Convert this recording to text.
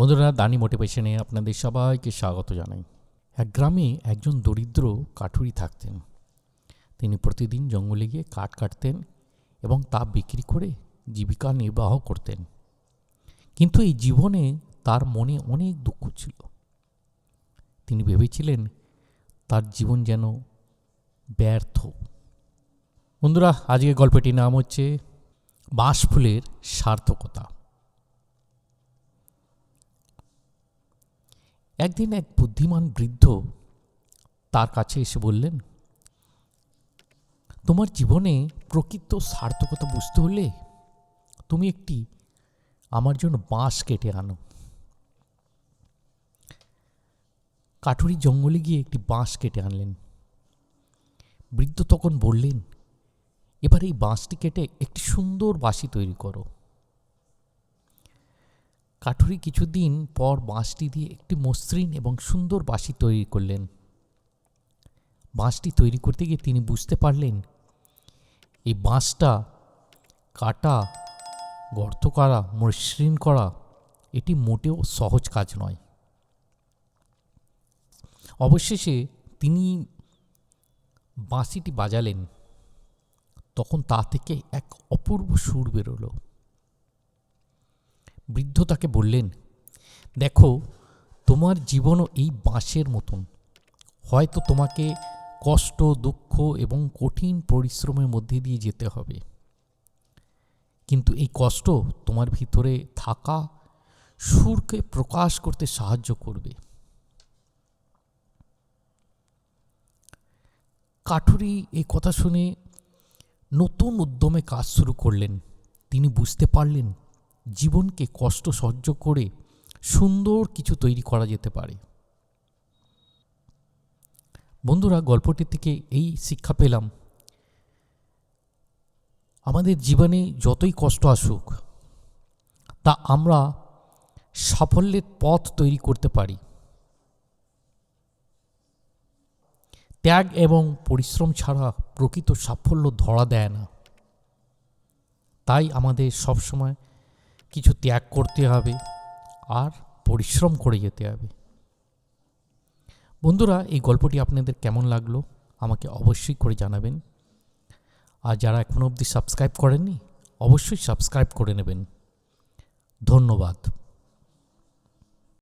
বন্ধুরা, দানি মোটিভেশনে আপনাদের সবাইকে স্বাগত জানাই। এক গ্রামে একজন দরিদ্র কাঠুরি থাকতেন। তিনি প্রতিদিন জঙ্গলে গিয়ে কাঠ কাটতেন এবং তা বিক্রি করে জীবিকা নির্বাহ করতেন। কিন্তু এই জীবনে তার মনে অনেক দুঃখ ছিল। তিনি ভেবেছিলেন, তার জীবন যেন ব্যর্থ। বন্ধুরা, আজকের গল্পটির নাম হচ্ছে বাঁশফুলের সার্থকতা। একদিন এক বুদ্ধিমান বৃদ্ধ তার কাছে এসে বললেন, তোমার জীবনে প্রকৃত সার্থকতা বুঝতে হলে তুমি একটি আমার জন্য বাঁশ কেটে আনো। কাঠুরি জঙ্গলে গিয়ে একটি বাঁশ কেটে আনলেন। বৃদ্ধ তখন বললেন, এবার এই বাঁশটি কেটে একটি সুন্দর বাঁশি তৈরি করো। কাঠুরি কিছুদিন পর বাঁশটি দিয়ে একটি মসৃণ এবং সুন্দর বাঁশি তৈরি করলেন। বাঁশটি তৈরি করতে গিয়ে তিনি বুঝতে পারলেন, এই বাঁশটা কাটা, গর্ত করা, মসৃণ করা, এটি মোটেও সহজ কাজ নয়। অবশেষে তিনি বাঁশিটি বাজালেন। তখন তা থেকে এক অপূর্ব সুর বেরোলো। বৃদ্ধ তাকে বললেন, দেখো, তোমার জীবনও এই বাঁশের মতন। হয়তো তোমাকে কষ্ট, দুঃখ এবং কঠিন পরিশ্রমের মধ্যে দিয়ে যেতে হবে। কিন্তু এই কষ্ট তোমার ভিতরে থাকা সুরকে প্রকাশ করতে সাহায্য করবে। কাঠুরি এই কথা শুনে নতুন উদ্যমে কাজ শুরু করলেন। তিনি বুঝতে পারলেন জীবনকে কষ্ট সহ্য করে সুন্দর কিছু তৈরি করা যেতে পারে। বন্ধুরা গল্পটি থেকে এই শিক্ষা পেলাম, আমাদের জীবনে যতই কষ্ট আসুক, তা আমরা সাফল্যের পথ তৈরি করতে পারি। ত্যাগ এবং পরিশ্রম ছাড়া প্রকৃত সাফল্য ধরা দেয় না। তাই আমাদের সবসময় কিছু ত্যাগ করতে হবে আর পরিশ্রম করে যেতে হবে। বন্ধুরা, এই গল্পটি আপনাদের কেমন লাগল আমাকে অবশ্যই করে জানাবেন। আর যারা এখনও অবধি সাবস্ক্রাইব করেননি, অবশ্যই সাবস্ক্রাইব করে নেবেন। ধন্যবাদ।